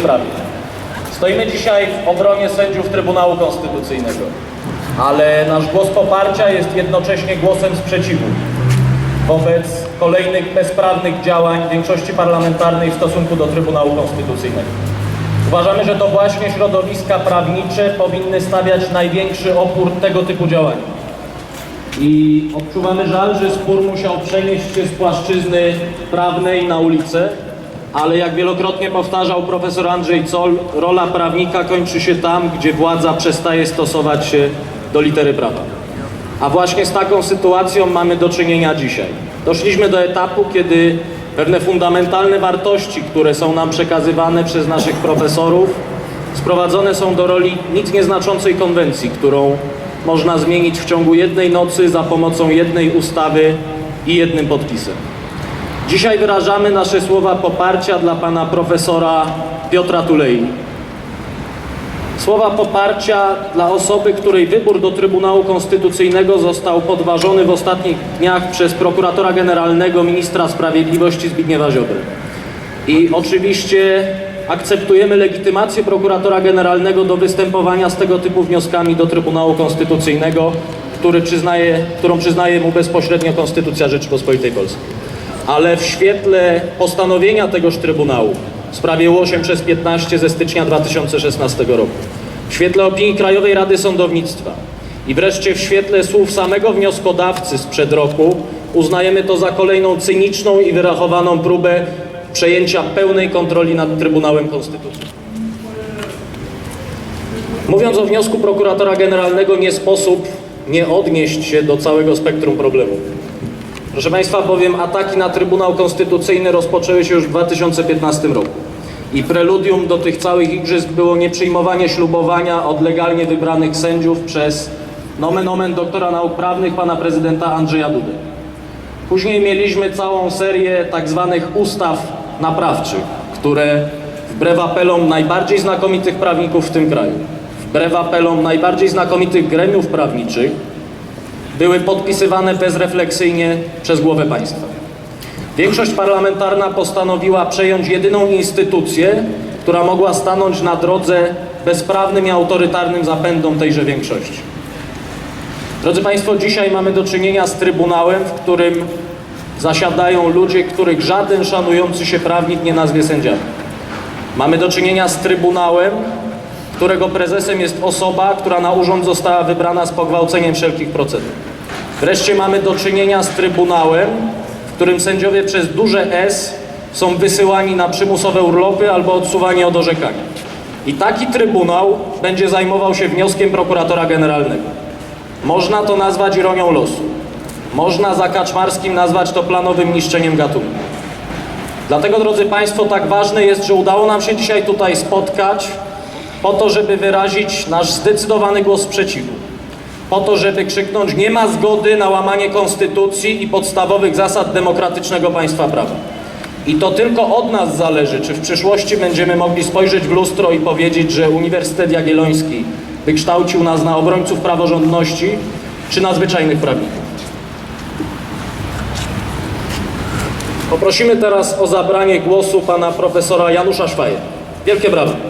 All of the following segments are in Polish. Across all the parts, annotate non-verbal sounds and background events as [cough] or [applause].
sprawie. Stoimy dzisiaj w obronie sędziów Trybunału Konstytucyjnego, ale nasz głos poparcia jest jednocześnie głosem sprzeciwu wobec kolejnych bezprawnych działań większości parlamentarnej w stosunku do Trybunału Konstytucyjnego. Uważamy, że to właśnie środowiska prawnicze powinny stawiać największy opór tego typu działaniom. I odczuwamy żal, że spór musiał przenieść się z płaszczyzny prawnej na ulicę, ale jak wielokrotnie powtarzał profesor Andrzej Zoll, rola prawnika kończy się tam, gdzie władza przestaje stosować się do litery prawa. A właśnie z taką sytuacją mamy do czynienia dzisiaj. Doszliśmy do etapu, kiedy pewne fundamentalne wartości, które są nam przekazywane przez naszych profesorów, sprowadzone są do roli nic nieznaczącej konwencji, którą można zmienić w ciągu jednej nocy za pomocą jednej ustawy i jednym podpisem. Dzisiaj wyrażamy nasze słowa poparcia dla pana profesora Piotra Tulei. Słowa poparcia dla osoby, której wybór do Trybunału Konstytucyjnego został podważony w ostatnich dniach przez prokuratora generalnego ministra sprawiedliwości Zbigniewa Ziobry. I oczywiście akceptujemy legitymację prokuratora generalnego do występowania z tego typu wnioskami do Trybunału Konstytucyjnego, który przyznaje, którą przyznaje mu bezpośrednio Konstytucja Rzeczypospolitej Polskiej. Ale w świetle postanowienia tegoż Trybunału w sprawie 8 przez 15 ze stycznia 2016 roku, w świetle opinii Krajowej Rady Sądownictwa i wreszcie w świetle słów samego wnioskodawcy sprzed roku uznajemy to za kolejną cyniczną i wyrachowaną próbę przejęcia pełnej kontroli nad Trybunałem Konstytucyjnym. Mówiąc o wniosku prokuratora generalnego, nie sposób nie odnieść się do całego spektrum problemów. Proszę Państwa, bowiem ataki na Trybunał Konstytucyjny rozpoczęły się już w 2015 roku. I preludium do tych całych igrzysk było nieprzyjmowanie ślubowania od legalnie wybranych sędziów przez nomen omen doktora nauk prawnych pana prezydenta Andrzeja Dudy. Później mieliśmy całą serię tak zwanych ustaw naprawczych, które wbrew apelom najbardziej znakomitych prawników w tym kraju, wbrew apelom najbardziej znakomitych gremiów prawniczych, były podpisywane bezrefleksyjnie przez głowę państwa. Większość parlamentarna postanowiła przejąć jedyną instytucję, która mogła stanąć na drodze bezprawnym i autorytarnym zapędom tejże większości. Drodzy Państwo, dzisiaj mamy do czynienia z Trybunałem, w którym zasiadają ludzie, których żaden szanujący się prawnik nie nazwie sędziami. Mamy do czynienia z Trybunałem, którego prezesem jest osoba, która na urząd została wybrana z pogwałceniem wszelkich procedur. Wreszcie mamy do czynienia z Trybunałem, w którym sędziowie przez duże S są wysyłani na przymusowe urlopy albo odsuwani od orzekania. I taki Trybunał będzie zajmował się wnioskiem prokuratora generalnego. Można to nazwać ironią losu. Można za Kaczmarskim nazwać to planowym niszczeniem gatunku. Dlatego, drodzy Państwo, tak ważne jest, że udało nam się dzisiaj tutaj spotkać po to, żeby wyrazić nasz zdecydowany głos sprzeciwu. Po to, żeby krzyknąć nie ma zgody na łamanie konstytucji i podstawowych zasad demokratycznego państwa prawa. I to tylko od nas zależy, czy w przyszłości będziemy mogli spojrzeć w lustro i powiedzieć, że Uniwersytet Jagielloński wykształcił nas na obrońców praworządności, czy na zwyczajnych prawników. Poprosimy teraz o zabranie głosu pana profesora Janusza Szwaje. Wielkie brawa.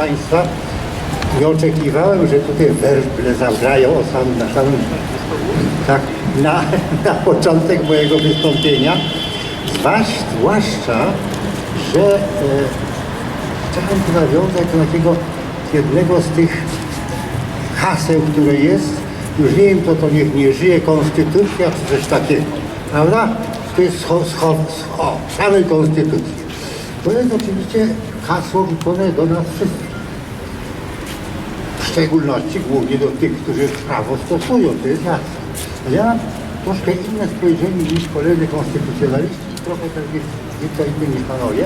Państwa. Nie oczekiwałem, że tutaj werble zagrają o sam, na samym, tak, na, [laughs] na początek mojego wystąpienia. Zwłaszcza, że e, chciałem tu nawiązać do takiego jednego z tych haseł, które jest. Już nie wiem, co to niech nie żyje konstytucja, czy coś takiego. Prawda? To jest scho, scho, scho, samej konstytucji. To jest oczywiście hasło wykonane do nas wszystkich. Szczególności głównie do tych, którzy prawo stosują, to jest jasne. Ja mam troszkę inne spojrzenie niż koledzy konstytucjonaliści, trochę też jest nieco niż panowie,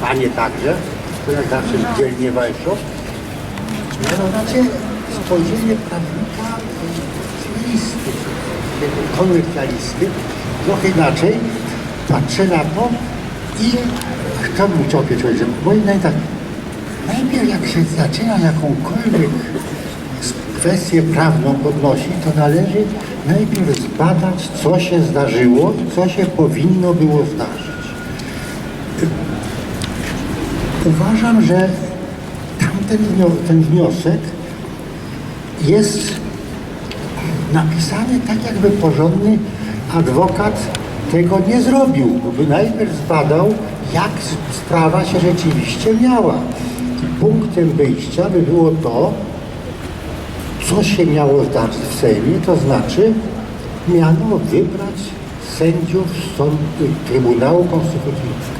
panie także, to jak zawsze dzielnie walczą. Mianowicie spojrzenie prawnika cywilistyki, komercjalisty, trochę inaczej patrzę na to i chcę mówić o człowiek. Moim tak, najpierw jak się zaczyna jakąkolwiek kwestię prawną podnosi, to należy najpierw zbadać, co się zdarzyło i co się powinno było zdarzyć. Uważam, że tamten ten wniosek jest napisany tak, jakby porządny adwokat tego nie zrobił, by najpierw zbadał, jak sprawa się rzeczywiście miała. Punktem wyjścia by było to, co się miało zdarzyć w Sejmie, to znaczy miano wybrać sędziów sądu, Trybunału Konstytucyjnego.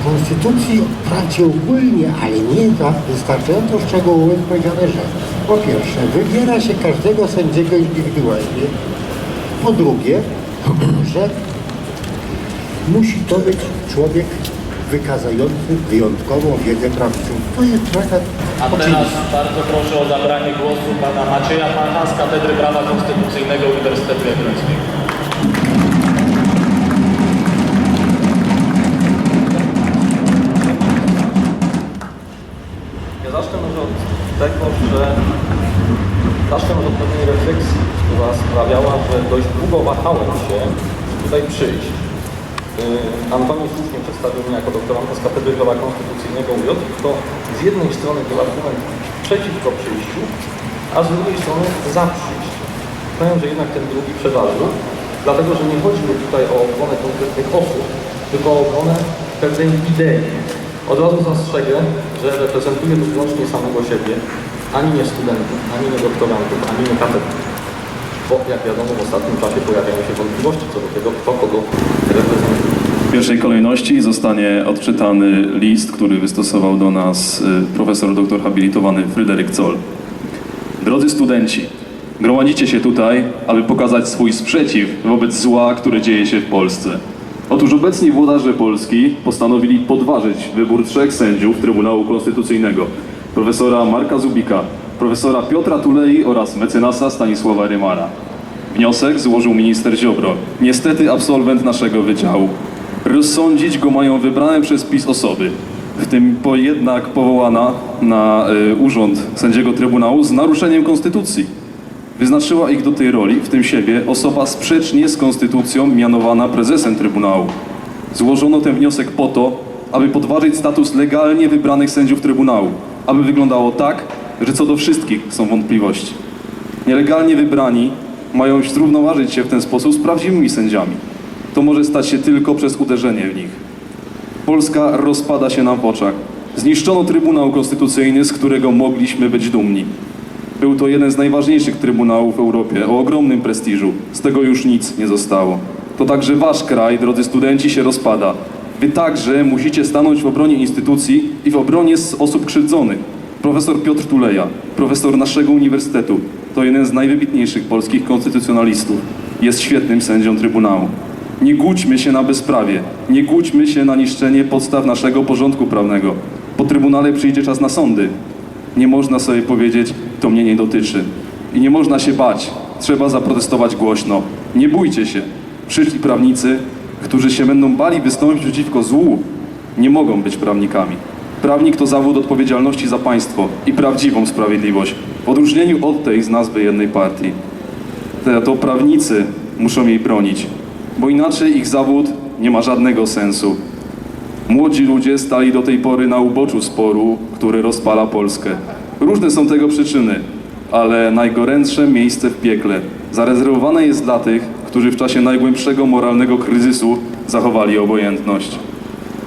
W Konstytucji wprawdzie ogólnie, ale nie za wystarczająco szczegółowo powiedziane, że po pierwsze wybiera się każdego sędziego indywidualnie, po drugie, [clears throat] że musi to być człowiek wykazujący wyjątkową wiedzę prawniczą. To jest trochę A teraz bardzo proszę o zabranie głosu pana Macieja Pana z Katedry Prawa Konstytucyjnego Uniwersytetu Jagiellońskiego. Ja zacznę może od tego, że zacznę może od pewnej refleksji, która sprawiała, że dość długo wahałem się tutaj przyjść. Yy, Antoni słusznie przedstawił mnie jako doktoranta z Katedry Prawa Konstytucyjnego UJ, to z jednej strony był argument przeciwko przyjściu, a z drugiej strony za przyjściem. Powiem, że jednak ten drugi przeważył, dlatego że nie chodzi mi tutaj o obronę konkretnych osób, tylko o obronę pewnej idei. Od razu zastrzegę, że reprezentuję tu wyłącznie samego siebie, ani nie studentów, ani nie doktorantów, ani nie katedrów. Bo jak wiadomo w ostatnim czasie pojawiają się wątpliwości co do tego, kto kogo reprezentuje. W pierwszej kolejności zostanie odczytany list, który wystosował do nas y, profesor doktor habilitowany Fryderyk Zoll. Drodzy studenci, gromadzicie się tutaj, aby pokazać swój sprzeciw wobec zła, które dzieje się w Polsce. Otóż obecni włodarze Polski postanowili podważyć wybór trzech sędziów Trybunału Konstytucyjnego. Profesora Marka Zubika, profesora Piotra Tulei oraz mecenasa Stanisława Rymara. Wniosek złożył minister Ziobro, niestety absolwent naszego wydziału. Rozsądzić go mają wybrane przez PiS osoby, w tym po jednak powołana na y, urząd sędziego Trybunału z naruszeniem konstytucji. Wyznaczyła ich do tej roli, w tym siebie, osoba sprzecznie z konstytucją mianowana prezesem Trybunału. Złożono ten wniosek po to, aby podważyć status legalnie wybranych sędziów Trybunału, aby wyglądało tak, że co do wszystkich są wątpliwości. Nielegalnie wybrani mają zrównoważyć się w ten sposób z prawdziwymi sędziami. To może stać się tylko przez uderzenie w nich. Polska rozpada się nam w oczach. Zniszczono Trybunał Konstytucyjny, z którego mogliśmy być dumni. Był to jeden z najważniejszych trybunałów w Europie, o ogromnym prestiżu. Z tego już nic nie zostało. To także wasz kraj, drodzy studenci, się rozpada. Wy także musicie stanąć w obronie instytucji i w obronie osób krzywdzonych. Profesor Piotr Tuleja, profesor naszego uniwersytetu, to jeden z najwybitniejszych polskich konstytucjonalistów. Jest świetnym sędzią Trybunału. Nie głódźmy się na bezprawie, nie głódźmy się na niszczenie podstaw naszego porządku prawnego. Po Trybunale przyjdzie czas na sądy. Nie można sobie powiedzieć, to mnie nie dotyczy. I nie można się bać. Trzeba zaprotestować głośno. Nie bójcie się. Przyszli prawnicy, którzy się będą bali wystąpić przeciwko złu, nie mogą być prawnikami. Prawnik to zawód odpowiedzialności za państwo i prawdziwą sprawiedliwość, w odróżnieniu od tej z nazwy jednej partii. Te, to prawnicy muszą jej bronić, bo inaczej ich zawód nie ma żadnego sensu. Młodzi ludzie stali do tej pory na uboczu sporu, który rozpala Polskę. Różne są tego przyczyny, ale najgorętsze miejsce w piekle zarezerwowane jest dla tych, którzy w czasie najgłębszego moralnego kryzysu zachowali obojętność.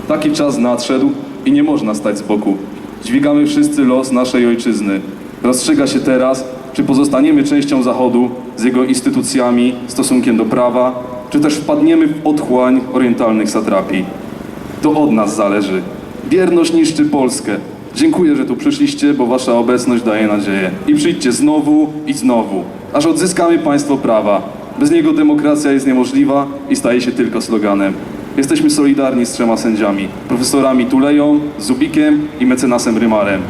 Taki czas nadszedł i nie można stać z boku. Dźwigamy wszyscy los naszej ojczyzny. Rozstrzyga się teraz, czy pozostaniemy częścią Zachodu z jego instytucjami, stosunkiem do prawa, czy też wpadniemy w otchłań orientalnych satrapii. To od nas zależy. Wierność niszczy Polskę. Dziękuję, że tu przyszliście, bo wasza obecność daje nadzieję. I przyjdźcie znowu i znowu, aż odzyskamy państwo prawa. Bez niego demokracja jest niemożliwa i staje się tylko sloganem. Jesteśmy solidarni z trzema sędziami, profesorami Tuleją, Zubikiem i mecenasem Rymarem.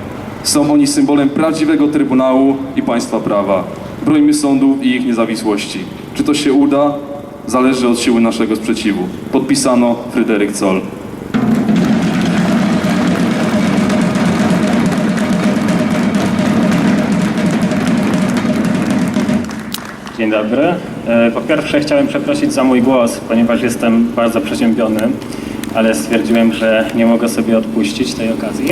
Są oni symbolem prawdziwego Trybunału i państwa prawa. Brońmy sądów i ich niezawisłości. Czy to się uda? Zależy od siły naszego sprzeciwu. Podpisano Fryderyk Zoll. Dzień dobry. E, Po pierwsze chciałem przeprosić za mój głos, ponieważ jestem bardzo przeziębiony, ale stwierdziłem, że nie mogę sobie odpuścić tej okazji.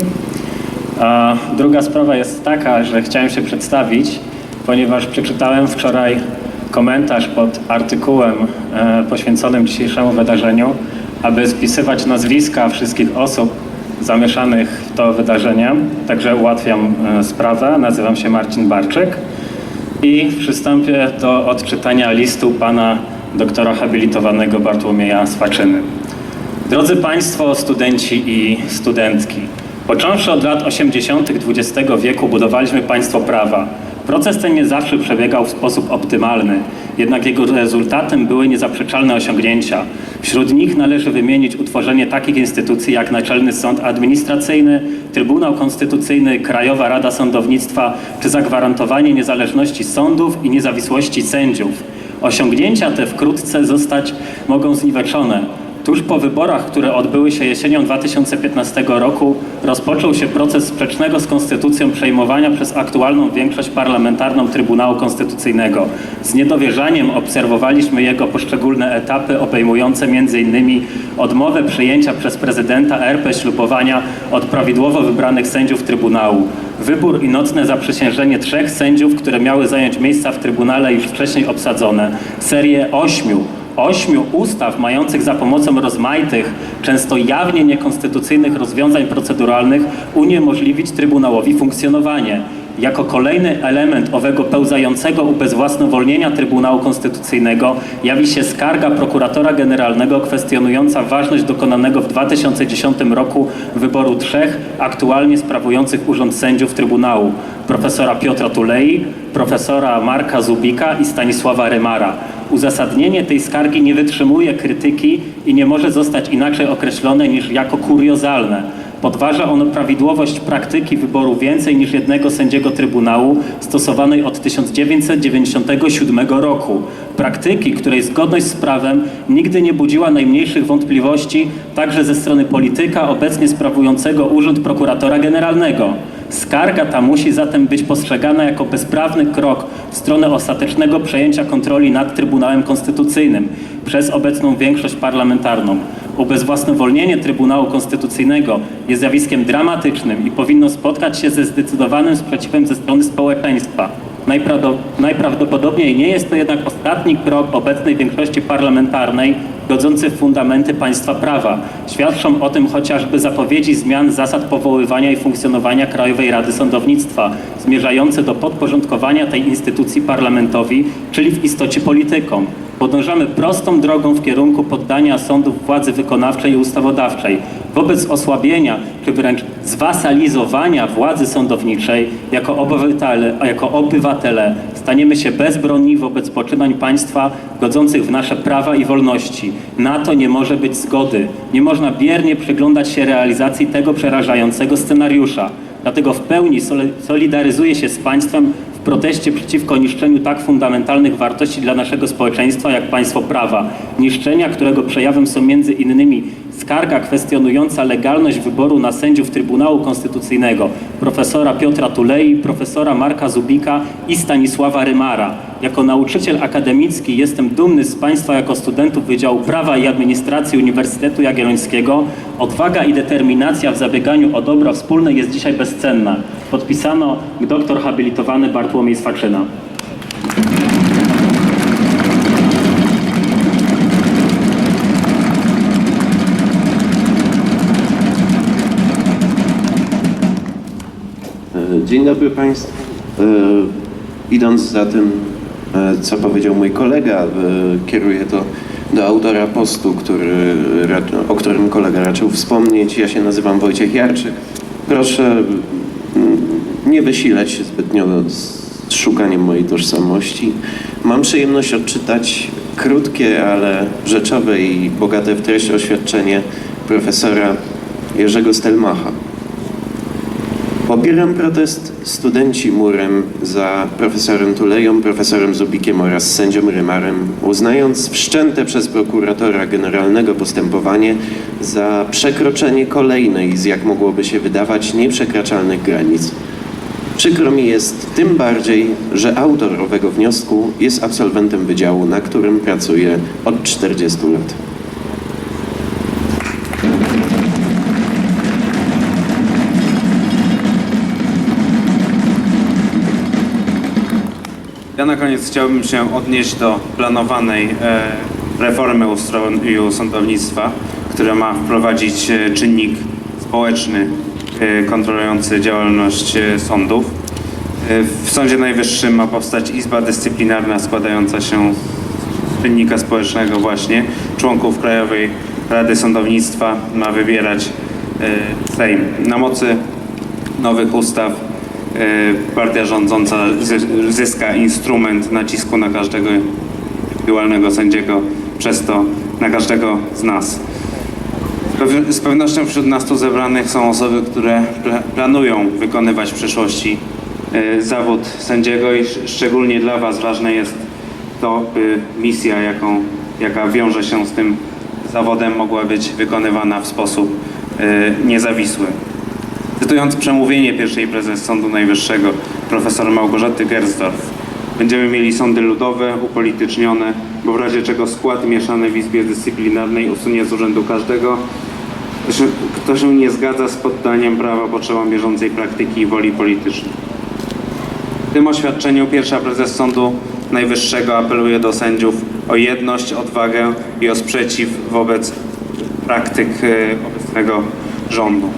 A druga sprawa jest taka, że chciałem się przedstawić, ponieważ przeczytałem wczoraj komentarz pod artykułem e, poświęconym dzisiejszemu wydarzeniu, aby spisywać nazwiska wszystkich osób zamieszanych w to wydarzenie. Także ułatwiam e, sprawę. Nazywam się Marcin Barczyk. I przystąpię do odczytania listu pana doktora habilitowanego Bartłomieja Swaczyny. Drodzy Państwo, studenci i studentki, począwszy od lat 80. XX wieku budowaliśmy państwo prawa. Proces ten nie zawsze przebiegał w sposób optymalny, jednak jego rezultatem były niezaprzeczalne osiągnięcia. Wśród nich należy wymienić utworzenie takich instytucji jak Naczelny Sąd Administracyjny, Trybunał Konstytucyjny, Krajowa Rada Sądownictwa czy zagwarantowanie niezależności sądów i niezawisłości sędziów. Osiągnięcia te wkrótce zostać mogą zniweczone. Tuż po wyborach, które odbyły się jesienią 2015 roku, rozpoczął się proces sprzecznego z konstytucją przejmowania przez aktualną większość parlamentarną Trybunału Konstytucyjnego. Z niedowierzaniem obserwowaliśmy jego poszczególne etapy obejmujące m.in. odmowę przyjęcia przez prezydenta RP ślubowania od prawidłowo wybranych sędziów Trybunału, wybór i nocne zaprzysiężenie trzech sędziów, które miały zająć miejsca w Trybunale już wcześniej obsadzone, serię ośmiu ośmiu ustaw mających za pomocą rozmaitych, często jawnie niekonstytucyjnych rozwiązań proceduralnych uniemożliwić Trybunałowi funkcjonowanie. Jako kolejny element owego pełzającego ubezwłasnowolnienia Trybunału Konstytucyjnego jawi się skarga prokuratora generalnego kwestionująca ważność dokonanego w 2010 roku wyboru trzech aktualnie sprawujących urząd sędziów Trybunału profesora Piotra Tulei, profesora Marka Zubika i Stanisława Rymara. Uzasadnienie tej skargi nie wytrzymuje krytyki i nie może zostać inaczej określone niż jako kuriozalne. Podważa ono prawidłowość praktyki wyboru więcej niż jednego sędziego Trybunału stosowanej od 1997 roku. Praktyki, której zgodność z prawem nigdy nie budziła najmniejszych wątpliwości także ze strony polityka obecnie sprawującego urząd prokuratora generalnego. Skarga ta musi zatem być postrzegana jako bezprawny krok w stronę ostatecznego przejęcia kontroli nad Trybunałem Konstytucyjnym przez obecną większość parlamentarną. Ubezwłasnowolnienie Trybunału Konstytucyjnego jest zjawiskiem dramatycznym i powinno spotkać się ze zdecydowanym sprzeciwem ze strony społeczeństwa. Najprawdo- Najprawdopodobniej nie jest to jednak ostatni krok obecnej większości parlamentarnej godzący w fundamenty państwa prawa. Świadczą o tym chociażby zapowiedzi zmian zasad powoływania i funkcjonowania Krajowej Rady Sądownictwa, zmierzające do podporządkowania tej instytucji parlamentowi, czyli w istocie politykom. Podążamy prostą drogą w kierunku poddania sądów władzy wykonawczej i ustawodawczej. Wobec osłabienia czy wręcz zwasalizowania władzy sądowniczej jako obywatele, jako obywatele staniemy się bezbronni wobec poczynań państwa godzących w nasze prawa i wolności. Na to nie może być zgody. Nie można biernie przyglądać się realizacji tego przerażającego scenariusza. Dlatego w pełni solidaryzuję się z państwem w proteście przeciwko niszczeniu tak fundamentalnych wartości dla naszego społeczeństwa jak państwo prawa. Niszczenia, którego przejawem są między innymi skarga kwestionująca legalność wyboru na sędziów Trybunału Konstytucyjnego profesora Piotra Tulei, profesora Marka Zubika i Stanisława Rymara. Jako nauczyciel akademicki jestem dumny z Państwa jako studentów Wydziału Prawa i Administracji Uniwersytetu Jagiellońskiego. Odwaga i determinacja w zabieganiu o dobro wspólne jest dzisiaj bezcenna. Podpisano doktor habilitowany Bartłomiej Swaczyna. Dzień dobry Państwu. E, Idąc za tym, e, co powiedział mój kolega, e, kieruję to do autora postu, który, o którym kolega raczył wspomnieć. Ja się nazywam Wojciech Jarczyk. Proszę mm, nie wysilać się zbytnio z szukaniem mojej tożsamości. Mam przyjemność odczytać krótkie, ale rzeczowe i bogate w treść oświadczenie profesora Jerzego Stelmacha. Popieram protest studenci murem za profesorem Tuleją, profesorem Zubikiem oraz sędzią Rymarem, uznając wszczęte przez prokuratora generalnego postępowanie za przekroczenie kolejnej z jak mogłoby się wydawać nieprzekraczalnych granic. Przykro mi jest tym bardziej, że autor owego wniosku jest absolwentem wydziału, na którym pracuje od 40 lat. Ja na koniec chciałbym się odnieść do planowanej e, reformy ustroju sądownictwa, która ma wprowadzić e, czynnik społeczny e, kontrolujący działalność sądów. W Sądzie Najwyższym ma powstać Izba Dyscyplinarna składająca się z czynnika społecznego właśnie. Członków Krajowej Rady Sądownictwa ma wybierać Sejm. Na mocy nowych ustaw partia rządząca zy- zyska instrument nacisku na każdego indywidualnego sędziego, przez to na każdego z nas. Z pewnością wśród nas tu zebranych są osoby, które pla- planują wykonywać w przyszłości e, zawód sędziego i sz- szczególnie dla Was ważne jest to, by misja, jaką, jaka wiąże się z tym zawodem, mogła być wykonywana w sposób e, niezawisły. Cytując przemówienie pierwszej prezes Sądu Najwyższego, profesor Małgorzaty Gersdorf, będziemy mieli sądy ludowe, upolitycznione, bo w razie czego skład mieszany w Izbie Dyscyplinarnej usunie z urzędu każdego, kto się- nie zgadza z poddaniem prawa potrzebom bieżącej praktyki i woli politycznej. W tym oświadczeniu pierwsza prezes Sądu Najwyższego apeluje do sędziów o jedność, odwagę i o sprzeciw wobec praktyk e, obecnego rządu.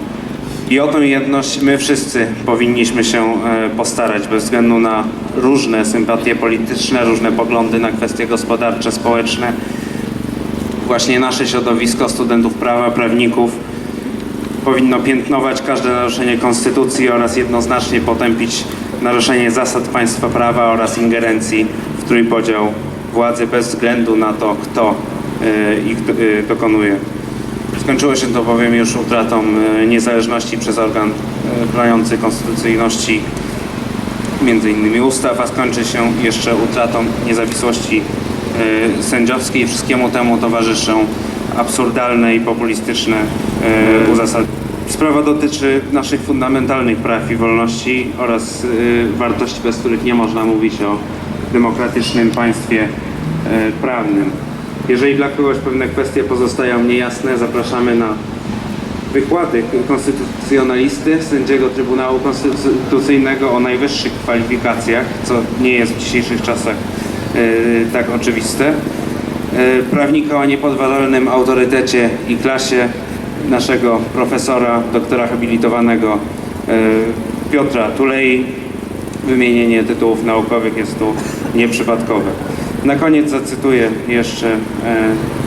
I o tę jedność my wszyscy powinniśmy się e, postarać, bez względu na różne sympatie polityczne, różne poglądy na kwestie gospodarcze, społeczne. Właśnie nasze środowisko studentów prawa, prawników powinno piętnować każde naruszenie konstytucji oraz jednoznacznie potępić naruszenie zasad państwa prawa oraz ingerencji w trójpodział władzy bez względu na to, kto e, ich e, dokonuje. Skończyło się to bowiem już utratą e, niezależności przez organ e, broniący konstytucyjności między innymi ustaw, a skończy się jeszcze utratą niezawisłości e, sędziowskiej. Wszystkiemu temu towarzyszą absurdalne i populistyczne e, uzasadnienia. Sprawa dotyczy naszych fundamentalnych praw i wolności oraz e, wartości, bez których nie można mówić o demokratycznym państwie e, prawnym. Jeżeli dla kogoś pewne kwestie pozostają niejasne, zapraszamy na wykłady konstytucjonalisty, sędziego Trybunału Konstytucyjnego o najwyższych kwalifikacjach, co nie jest w dzisiejszych czasach e, tak oczywiste. E, prawnika o niepodważalnym autorytecie i klasie naszego profesora, doktora habilitowanego e, Piotra Tulei. Wymienienie tytułów naukowych jest tu nieprzypadkowe. Na koniec zacytuję jeszcze e,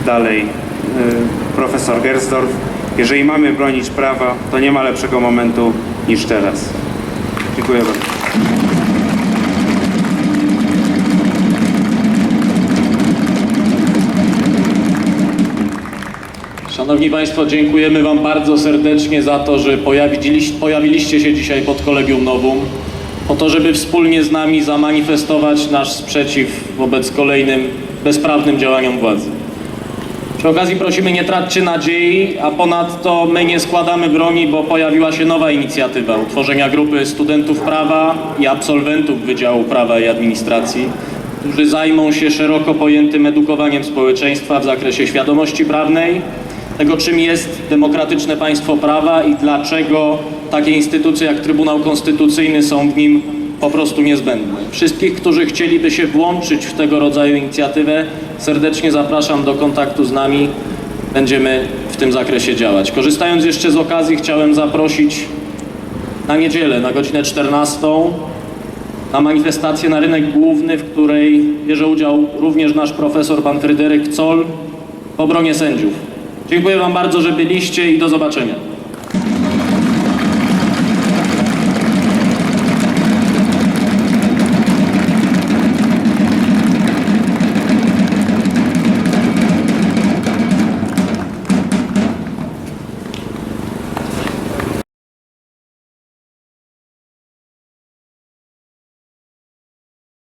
dalej e, profesor Gersdorf. Jeżeli mamy bronić prawa, to nie ma lepszego momentu niż teraz. Dziękuję bardzo. Szanowni Państwo, dziękujemy Wam bardzo serdecznie za to, że pojawiliście, pojawiliście się dzisiaj pod Kolegium Nowum, po to, żeby wspólnie z nami zamanifestować nasz sprzeciw wobec kolejnym bezprawnym działaniom władzy. Przy okazji prosimy, nie traćcie nadziei, a ponadto my nie składamy broni, bo pojawiła się nowa inicjatywa utworzenia grupy studentów prawa i absolwentów Wydziału Prawa i Administracji, którzy zajmą się szeroko pojętym edukowaniem społeczeństwa w zakresie świadomości prawnej, tego czym jest demokratyczne państwo prawa i dlaczego takie instytucje jak Trybunał Konstytucyjny są w nim po prostu niezbędne. Wszystkich, którzy chcieliby się włączyć w tego rodzaju inicjatywę, serdecznie zapraszam do kontaktu z nami. Będziemy w tym zakresie działać. Korzystając jeszcze z okazji, chciałem zaprosić na niedzielę, na godzinę 14, na manifestację na rynek główny, w której bierze udział również nasz profesor, pan Fryderyk Zoll, w obronie sędziów. Dziękuję Wam bardzo, że byliście i do zobaczenia.